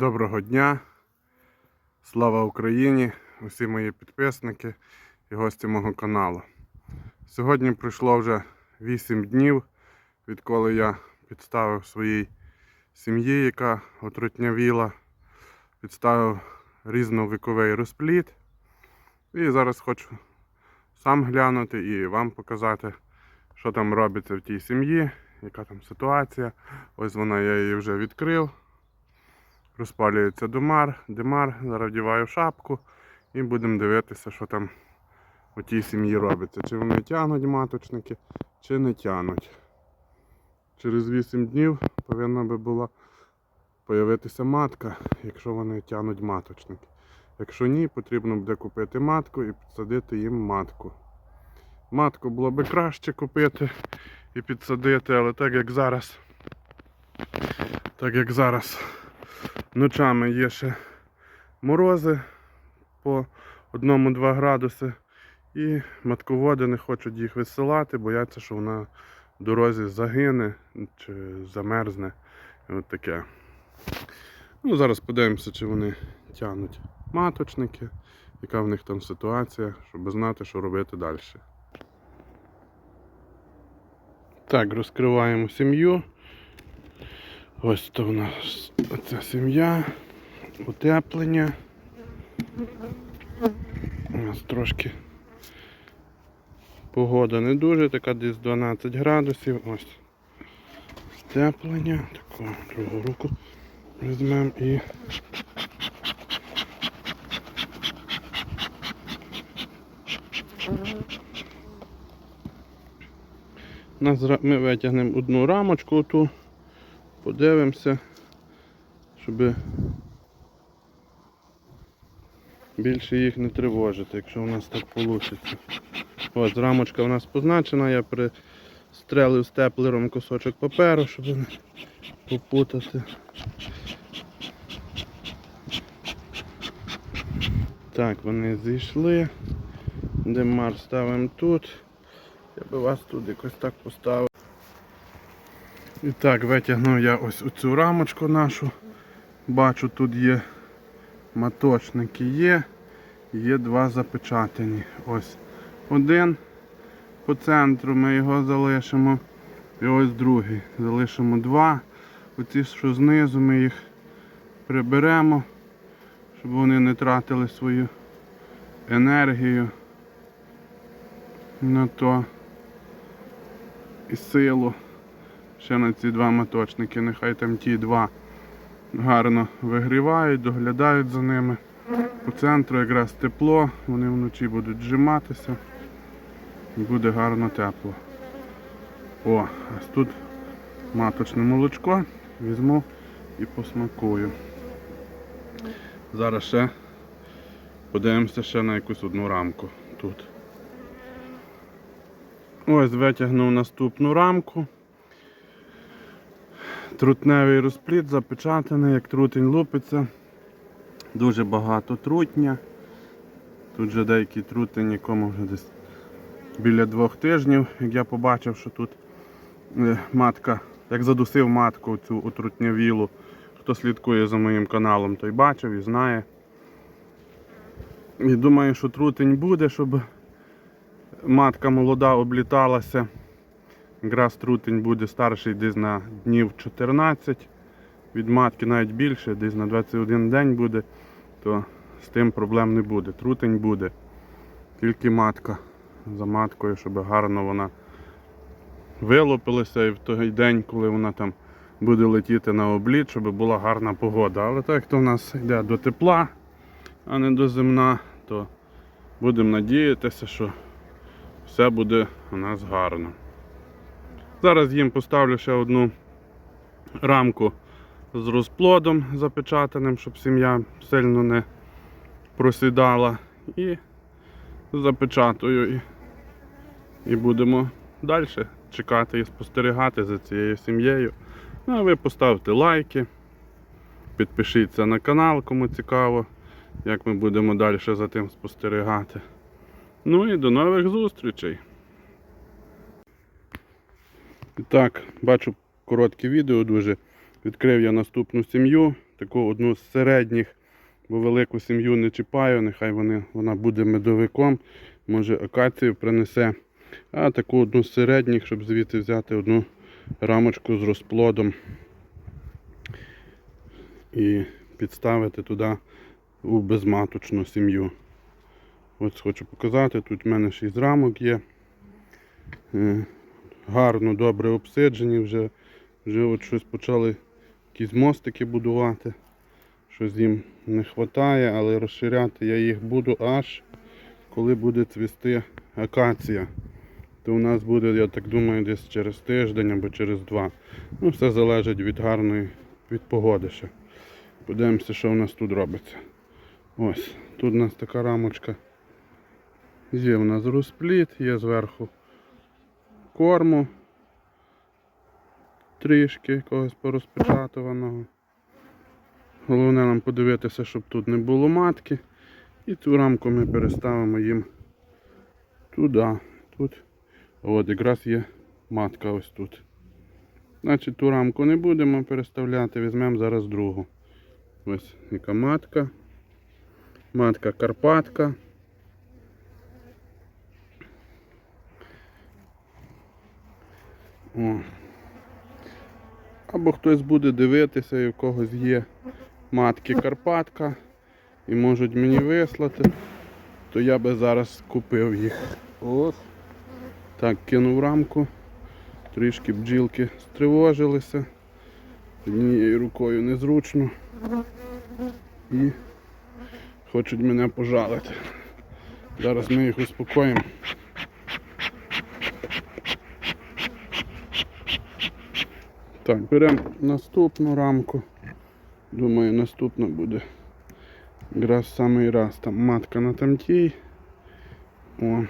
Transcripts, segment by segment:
Доброго дня, слава Україні, усі мої підписники і гості мого каналу. Сьогодні пройшло вже 8 днів, відколи я підставив своїй сім'ї, яка отрутнявіла, підставив різновіковий розпліт. І зараз хочу сам глянути і вам показати, що там робиться в тій сім'ї, яка там ситуація. Ось вона, я її вже відкрив. Розпалюється думар, димар, зараз вдіваю шапку і будемо дивитися, що там у тій сім'ї робиться. Чи вони тягнуть маточники, чи не тягнуть. Через 8 днів повинна би була появитися матка, якщо вони тягнуть маточники. Якщо ні, потрібно буде купити матку і підсадити їм матку. Матку було би краще купити і підсадити, але так як зараз, так як зараз ночами є ще морози по 1-2 градуси. І матководи не хочуть їх висилати, бояться, що вона в дорозі загине чи замерзне. От таке. Ну, зараз подивимося, чи вони тягнуть маточники, яка в них там ситуація, щоб знати, що робити далі. Так, розкриваємо сім'ю. Ось то в нас ця сім'я, утеплення. У нас трошки погода не дуже, така десь 12 градусів. Ось степлення. Таку другу руку візьмемо і Ми витягнемо одну рамочку ту, подивимося, щоб більше їх не тривожити, якщо у нас так вийде. Ось рамочка у нас позначена, я пристрелив степлером кусочок паперу, щоб не попутати. Так, вони зійшли. Димар ставимо тут. Я би вас тут якось так поставив. І так, витягнув я ось оцю рамочку нашу. Бачу, тут є маточники є. Є два запечатані. Ось один по центру ми його залишимо. І ось другий. Залишимо два. Оці, що знизу, ми їх приберемо, щоб вони не тратили свою енергію на то і силу. Ще на ці два моточники. Нехай там ті два гарно вигрівають, доглядають за ними. По центру якраз тепло, вони вночі будуть зжиматися і буде гарно тепло. О, ось тут маточне молочко візьму і посмакую. Зараз ще подивимося ще на якусь одну рамку тут. Ось витягнув наступну рамку. Трутневий розпліт запечатаний, як трутень лупиться. Дуже багато трутня. Тут вже деякі трутень, якому вже десь біля двох тижнів, як я побачив, що тут е, матка, як задусив матку цю отрутнявілу. Хто слідкує за моїм каналом, той бачив і знає. І думаю, що трутень буде, щоб матка молода обліталася. Якраз трутень буде старший десь на днів 14. Від матки навіть більше, десь на 21 день буде, то з тим проблем не буде. Трутень буде. Тільки матка за маткою, щоб гарно вона вилупилася і в той день, коли вона там буде летіти на обліт, щоб була гарна погода. Але так як то в нас йде до тепла, а не до зимна, то будемо надіятися, що все буде у нас гарно. Зараз їм поставлю ще одну рамку з розплодом запечатаним, щоб сім'я сильно не просідала. І запечатую і, будемо далі чекати і спостерігати за цією сім'єю. Ну а ви поставте лайки, підпишіться на канал, кому цікаво, як ми будемо далі за тим спостерігати. Ну і до нових зустрічей! І Так, бачу коротке відео дуже. Відкрив я наступну сім'ю. таку одну з середніх, бо велику сім'ю не чіпаю, нехай вони, вона буде медовиком, може акацію принесе. А таку одну з середніх, щоб звідти взяти одну рамочку з розплодом і підставити туди у безматочну сім'ю. Ось хочу показати, тут в мене 6 рамок є. Гарно, добре обсиджені, вже, вже от щось почали якісь мостики будувати. Щось їм не вистачає, але розширяти я їх буду аж коли буде цвісти акація. То у нас буде, я так думаю, десь через тиждень або через два. Ну, все залежить від гарної, від погоди ще. Подивимося, що у нас тут робиться. Ось, тут у нас така рамочка. Є у нас розпліт, є зверху корму. Трішки якогось порозпечатуваного. Головне нам подивитися, щоб тут не було матки. І цю рамку ми переставимо їм туди. Тут. От якраз є матка ось тут. Значить ту рамку не будемо переставляти, візьмемо зараз другу. Ось яка матка. Матка Карпатка. Або хтось буде дивитися і в когось є матки Карпатка і можуть мені вислати, то я би зараз купив їх. Ось. Так, кинув рамку. Трішки бджілки стривожилися. Однією рукою незручно. І хочуть мене пожалити. Зараз ми їх успокоїмо. Так, беремо наступну рамку. Думаю, наступна буде. Якраз самий раз. Там матка на тамтій. О.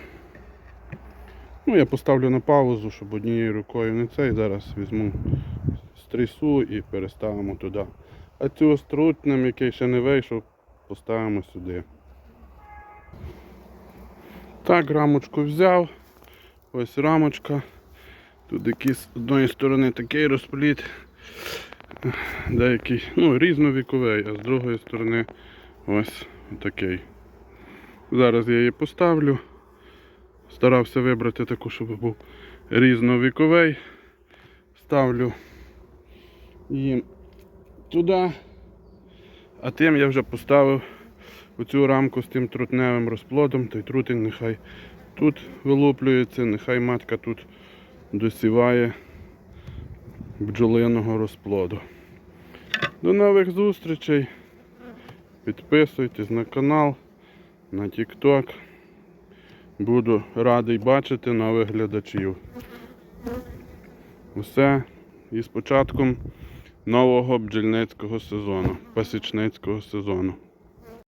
Ну, я поставлю на паузу, щоб однією рукою не цей. Зараз візьму стрісу і переставимо туди. А цю струтнем, який ще не вийшов, поставимо сюди. Так, рамочку взяв. Ось рамочка. Тут якийсь з одної сторони такий розпліт, деякий, ну, різновіковий, а з другої сторони ось такий. Зараз я її поставлю. Старався вибрати таку, щоб був різновіковий. Ставлю їм туди. А тим я вже поставив оцю рамку з тим трутневим розплодом, той трутень нехай тут вилуплюється, нехай матка тут досіває бджолиного розплоду. До нових зустрічей. Підписуйтесь на канал, на TikTok. Буду радий бачити нових глядачів. Усе і з початком нового бджільницького сезону, пасічницького сезону.